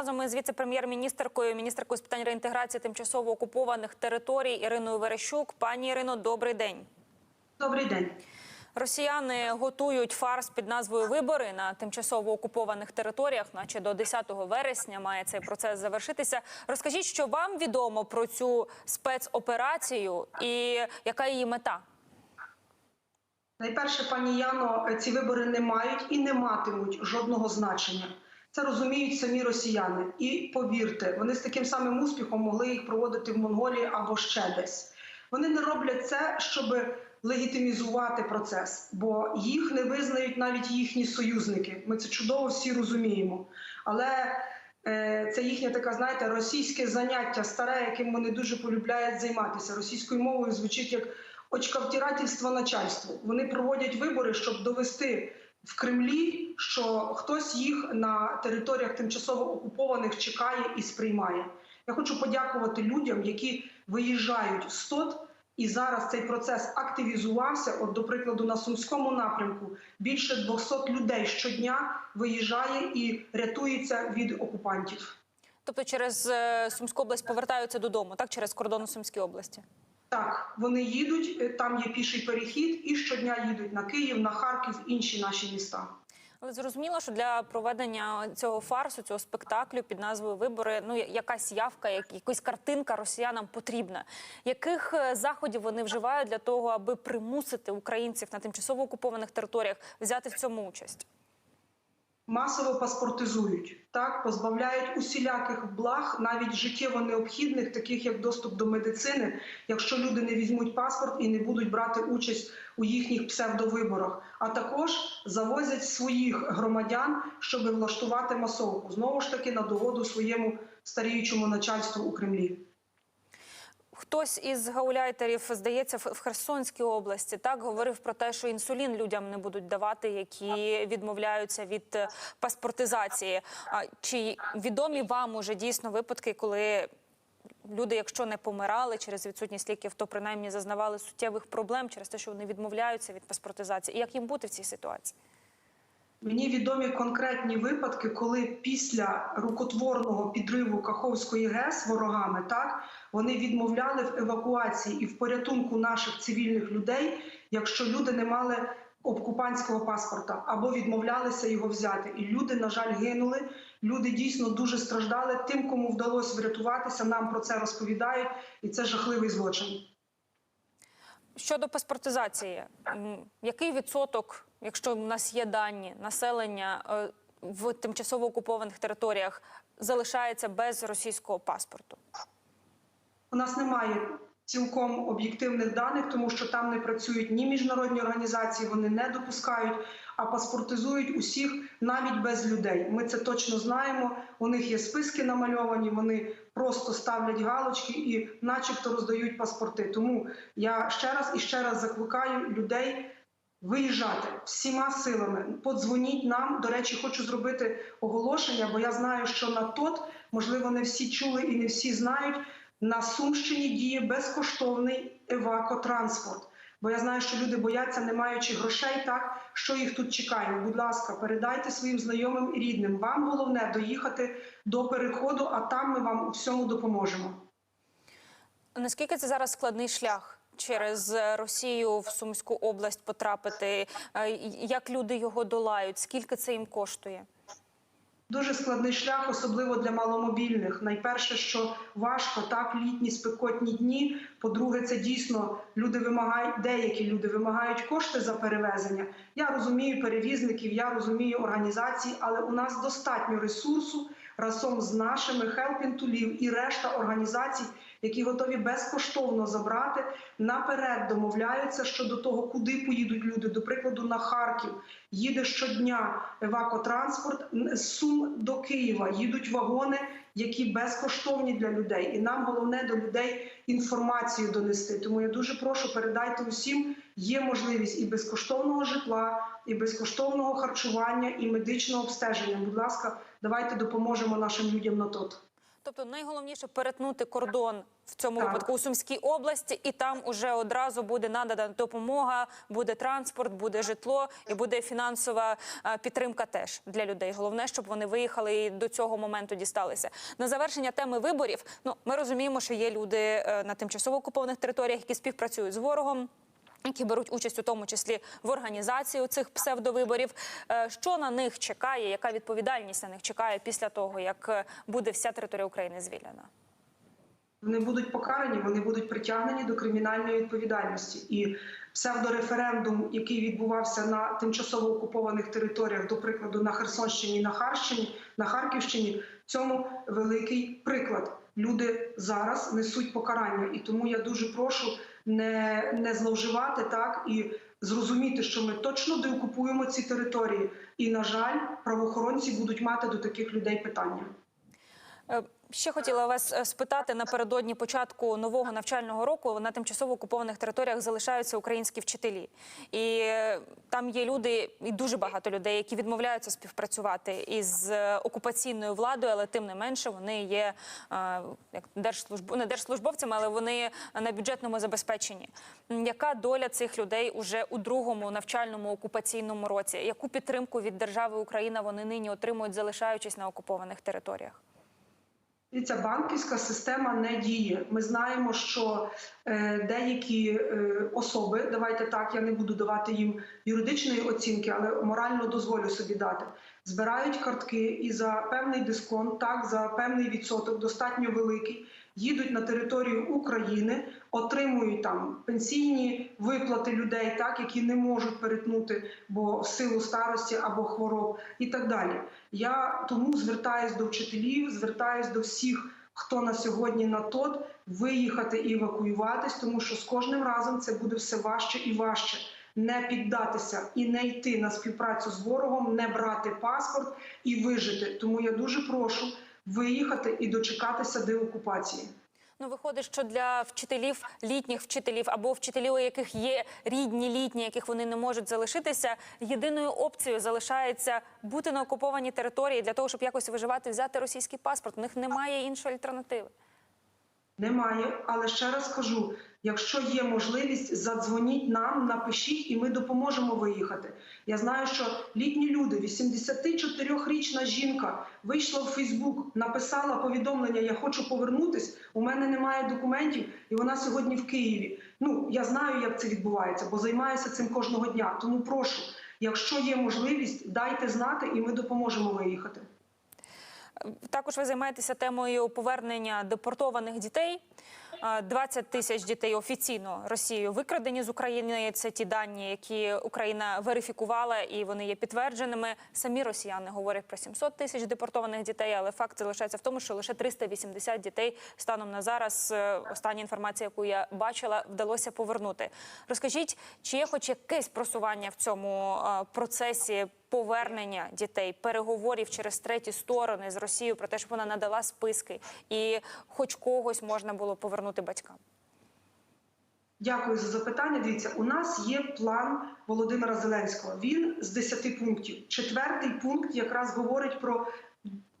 разом із віце-прем'єр-міністеркою, міністеркою з питань реінтеграції тимчасово окупованих територій Іриною Верещук. Пані Ірино, добрий день. Добрий день. Росіяни готують фарс під назвою Вибори на тимчасово окупованих територіях, наче до 10 вересня має цей процес завершитися. Розкажіть, що вам відомо про цю спецоперацію і яка її мета? Найперше, пані Яно, ці вибори не мають і не матимуть жодного значення. Це розуміють самі росіяни. І повірте, вони з таким самим успіхом могли їх проводити в Монголії або ще десь. Вони не роблять це, щоб легітимізувати процес, бо їх не визнають навіть їхні союзники. Ми це чудово всі розуміємо. Але е, це їхнє таке, знаєте, російське заняття старе, яким вони дуже полюбляють займатися. Російською мовою звучить як очкавтірательство начальству. Вони проводять вибори, щоб довести в Кремлі, що хтось їх на територіях тимчасово окупованих чекає і сприймає. Я хочу подякувати людям, які виїжджають з ТОТ, і зараз цей процес активізувався. От, до прикладу, на сумському напрямку більше 200 людей щодня виїжджає і рятується від окупантів. Тобто через е, Сумську область повертаються додому, так через кордон у Сумській області. Так, вони їдуть, е, там є піший перехід, і щодня їдуть на Київ, на Харків, інші наші міста. Але зрозуміло, що для проведення цього фарсу, цього спектаклю під назвою Вибори, ну якась явка, як- якась картинка росіянам потрібна. Яких е, заходів вони вживають для того, аби примусити українців на тимчасово окупованих територіях взяти в цьому участь? Масово паспортизують, так позбавляють усіляких благ, навіть життєво необхідних, таких як доступ до медицини, якщо люди не візьмуть паспорт і не будуть брати участь у їхніх псевдовиборах, а також завозять своїх громадян, щоб влаштувати масовку. Знову ж таки на догоду своєму старіючому начальству у Кремлі. Хтось із гауляйтерів, здається, в Херсонській області так говорив про те, що інсулін людям не будуть давати, які відмовляються від е, паспортизації. Чи відомі вам уже дійсно випадки, коли люди, якщо не помирали через відсутність ліків, то принаймні зазнавали суттєвих проблем через те, що вони відмовляються від паспортизації? І як їм бути в цій ситуації? Мені відомі конкретні випадки, коли після рукотворного підриву Каховської ГЕС ворогами так вони відмовляли в евакуації і в порятунку наших цивільних людей, якщо люди не мали окупантського паспорта або відмовлялися його взяти. І люди, на жаль, гинули. Люди дійсно дуже страждали. Тим, кому вдалося врятуватися, нам про це розповідають, і це жахливий злочин. Щодо паспортизації, який відсоток, якщо в нас є дані населення е, в тимчасово окупованих територіях, залишається без російського паспорту? У нас немає цілком об'єктивних даних, тому що там не працюють ні міжнародні організації, вони не допускають, а паспортизують усіх навіть без людей. Ми це точно знаємо. У них є списки намальовані. Вони просто ставлять галочки і, начебто, роздають паспорти. Тому я ще раз і ще раз закликаю людей. Виїжджати всіма силами, подзвоніть нам. До речі, хочу зробити оголошення, бо я знаю, що на ТОТ, можливо, не всі чули і не всі знають. На Сумщині діє безкоштовний евакотранспорт. Бо я знаю, що люди бояться, не маючи грошей, так що їх тут чекає. Будь ласка, передайте своїм знайомим і рідним. Вам головне доїхати до переходу, а там ми вам у всьому допоможемо. Наскільки це зараз складний шлях? Через е, Росію в Сумську область потрапити, Е, як люди його долають, скільки це їм коштує? Дуже складний шлях, особливо для маломобільних. Найперше, що важко, так літні спекотні дні. По-друге, це дійсно люди вимагають, деякі люди вимагають кошти за перевезення. Я розумію перевізників, я розумію організації, але у нас достатньо ресурсу разом з нашими хелпінтулів і решта організацій, які готові безкоштовно забрати. Наперед домовляються щодо того, куди поїдуть люди. До прикладу, на Харків їде щодня евакотранспорт з Сум до Києва. Їдуть вагони, які безкоштовні для людей. І нам головне до людей інформацію донести. Тому я дуже прошу передайте усім. Є можливість і безкоштовного житла, і безкоштовного харчування, і медичного обстеження. Будь ласка, давайте допоможемо нашим людям на тот. Тобто найголовніше перетнути кордон в цьому Так. випадку у Сумській області, і там уже одразу буде надана допомога, буде транспорт, буде житло і буде фінансова підтримка теж для людей. Головне, щоб вони виїхали і до цього моменту дісталися. На завершення теми виборів. Ну ми розуміємо, що є люди е, на тимчасово окупованих територіях, які співпрацюють з ворогом. Які беруть участь у тому числі в організації цих псевдовиборів, Е, що на них чекає, яка відповідальність на них чекає після того, як е, буде вся територія України звільнена? Вони будуть покарані, вони будуть притягнені до кримінальної відповідальності. І псевдореферендум, який відбувався на тимчасово окупованих територіях, до прикладу, на Херсонщині, на Харщині, на Харківщині, цьому великий приклад. Люди зараз несуть покарання, і тому я дуже прошу не, не зловживати так і зрозуміти, що ми точно деокупуємо ці території. І на жаль, правоохоронці будуть мати до таких людей питання. Ще хотіла вас е, спитати напередодні початку нового навчального року на тимчасово окупованих територіях залишаються українські вчителі, і е, там є люди, і дуже багато людей, які відмовляються співпрацювати із е, окупаційною владою, але тим не менше вони є як держслужб... не держслужбовцями, але вони на бюджетному забезпеченні. Яка доля цих людей уже у другому навчальному окупаційному році? Яку підтримку від держави Україна вони нині отримують, залишаючись на окупованих територіях? Дивіться, банківська система не діє. Ми знаємо, що е, деякі е, особи, давайте так, я не буду давати їм юридичної оцінки, але морально дозволю собі дати. Збирають картки і за певний дисконт, так за певний відсоток, достатньо великий, їдуть на територію України, отримують там пенсійні виплати людей, так які не можуть перетнути, бо в силу старості або хвороб, і так далі. Я тому звертаюсь до вчителів, звертаюсь до всіх, хто на сьогодні на тот виїхати і евакуюватись, тому що з кожним разом це буде все важче і важче. Не піддатися і не йти на співпрацю з ворогом, не брати паспорт і вижити. Тому я дуже прошу виїхати і дочекатися деокупації. Ну, виходить, що для вчителів, літніх вчителів або вчителів, у яких є рідні літні, яких вони не можуть залишитися, єдиною опцією залишається бути на окупованій території для того, щоб якось виживати, взяти російський паспорт. У них немає іншої альтернативи. Немає, але ще раз кажу: якщо є можливість, задзвоніть нам, напишіть, і ми допоможемо виїхати. Я знаю, що літні люди, 84-річна жінка, вийшла в Фейсбук, написала повідомлення: Я хочу повернутись. У мене немає документів, і вона сьогодні в Києві. Ну я знаю, як це відбувається, бо займаюся цим кожного дня. Тому прошу, якщо є можливість, дайте знати, і ми допоможемо виїхати. Також ви займаєтеся темою повернення депортованих дітей. Е, 20 тисяч дітей офіційно Росією викрадені з України. Це ті дані, які Україна верифікувала, і вони є підтвердженими. Самі росіяни говорять про 700 тисяч депортованих дітей, але факт залишається в тому, що лише 380 дітей станом на зараз. е, Остання інформація, яку я бачила, вдалося повернути. Розкажіть, чи є хоч якесь просування в цьому е, процесі повернення дітей, переговорів через треті сторони з Росією про те, щоб вона надала списки, і хоч когось можна було повернути батькам. Дякую за запитання. Дивіться, у нас є план Володимира Зеленського. Він з 10 пунктів. Четвертий пункт якраз говорить про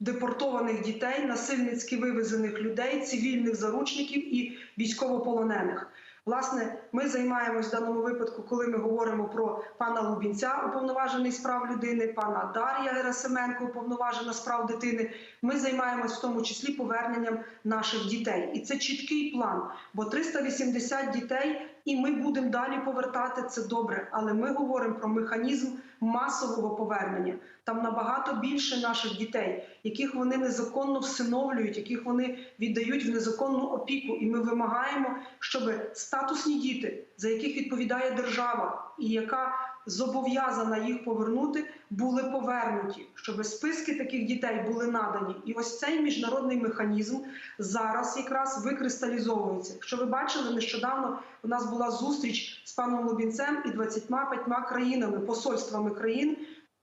депортованих дітей, насильницьки вивезених людей, цивільних заручників і військовополонених. Власне, ми займаємось в даному випадку, коли ми говоримо про пана Лубінця, уповноважений з прав людини, пана Дар'я Герасименко, уповноважена з прав дитини. Ми займаємось в тому числі поверненням наших дітей, і це чіткий план. Бо 380 дітей, і ми будемо далі повертати це добре. Але ми говоримо про механізм масового повернення. Там набагато більше наших дітей, яких вони незаконно всиновлюють, яких вони віддають в незаконну опіку. І ми вимагаємо, щоб статусні діти, за яких відповідає держава, і яка зобов'язана їх повернути, були повернуті, щоб списки таких дітей були надані. І ось цей міжнародний механізм зараз якраз викристалізовується. Якщо ви бачили, нещодавно у нас була зустріч з паном Лубінцем і 25 країнами, посольствами країн.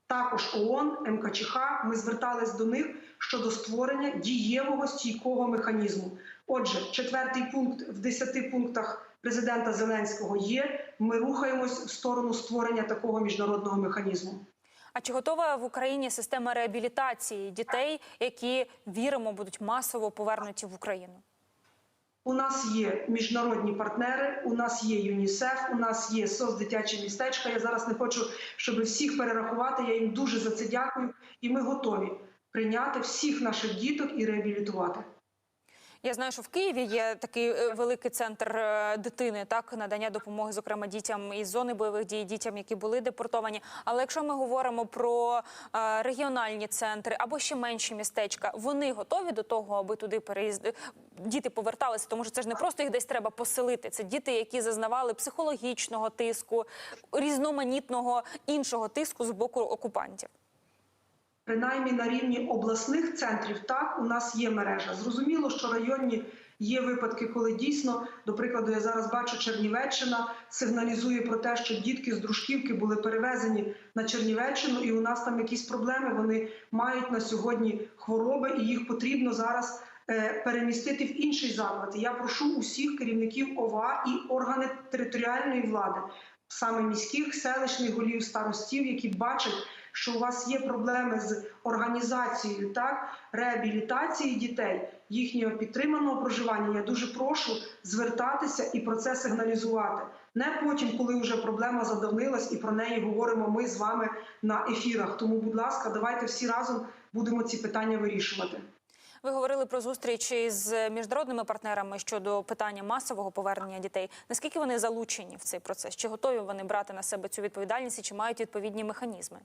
Також ООН, МКЧХ, ми звертались до них щодо створення дієвого стійкого механізму. Отже, четвертий пункт в десяти пунктах президента Зеленського є. Ми рухаємось в сторону створення такого міжнародного механізму. А чи готова в Україні система реабілітації дітей, які віримо будуть масово повернуті в Україну? У нас є міжнародні партнери, у нас є ЮНІСЕФ, у нас є СОС дитячі містечка. Я зараз не хочу, щоб всіх перерахувати. Я їм дуже за це дякую. І ми готові прийняти всіх наших діток і реабілітувати. Я знаю, що в Києві є такий е, великий центр е, дитини, так надання допомоги, зокрема дітям із зони бойових дій, дітям, які були депортовані. Але якщо ми говоримо про е, регіональні центри або ще менші містечка, вони готові до того, аби туди переїзд... діти поверталися, тому що це ж не просто їх десь треба поселити. Це діти, які зазнавали психологічного тиску, різноманітного іншого тиску з боку окупантів. Принаймні на рівні обласних центрів, так у нас є мережа. Зрозуміло, що районні є випадки, коли дійсно, до прикладу, я зараз бачу, Чернівеччина сигналізує про те, що дітки з дружківки були перевезені на Чернівеччину, і у нас там якісь проблеми. Вони мають на сьогодні хвороби, і їх потрібно зараз. е, Перемістити в інший заклад. Я прошу усіх керівників ОВА і органи територіальної влади, саме міських селищних голів, старостів, які бачать, що у вас є проблеми з організацією так реабілітації дітей, їхнього підтриманого проживання. Я дуже прошу звертатися і про це сигналізувати. Не потім, коли вже проблема задавнилась, і про неї говоримо ми з вами на ефірах. Тому, будь ласка, давайте всі разом будемо ці питання вирішувати. Ви говорили про зустріч із міжнародними партнерами щодо питання масового повернення дітей. Наскільки вони залучені в цей процес? Чи готові вони брати на себе цю відповідальність і чи мають відповідні механізми?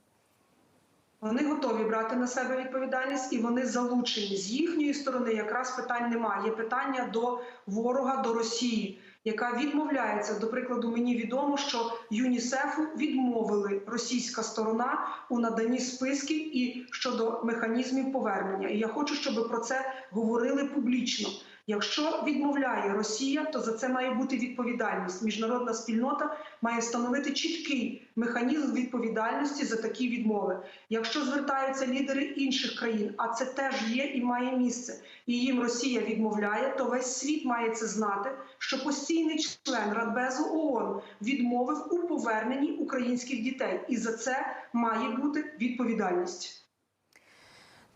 Вони готові брати на себе відповідальність і вони залучені з їхньої сторони. Якраз питань немає. Є питання до ворога, до Росії, яка відмовляється. До прикладу, мені відомо, що ЮНІСЕФу відмовили російська сторона у наданні списків і щодо механізмів повернення. І я хочу, щоб про це говорили публічно. Якщо відмовляє Росія, то за це має бути відповідальність. Міжнародна спільнота має встановити чіткий механізм відповідальності за такі відмови. Якщо звертаються лідери інших країн, а це теж є і має місце, і їм Росія відмовляє, то весь світ має це знати, що постійний член Радбезу ООН відмовив у поверненні українських дітей, і за це має бути відповідальність.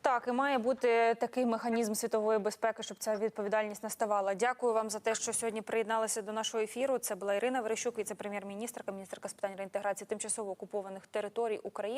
Так, і має бути такий механізм світової безпеки, щоб ця відповідальність наставала. Дякую вам за те, що сьогодні приєдналися до нашого ефіру. Це була Ірина Верещук, віце-прем'єр-міністрка, міністерка з питань реінтеграції тимчасово окупованих територій України.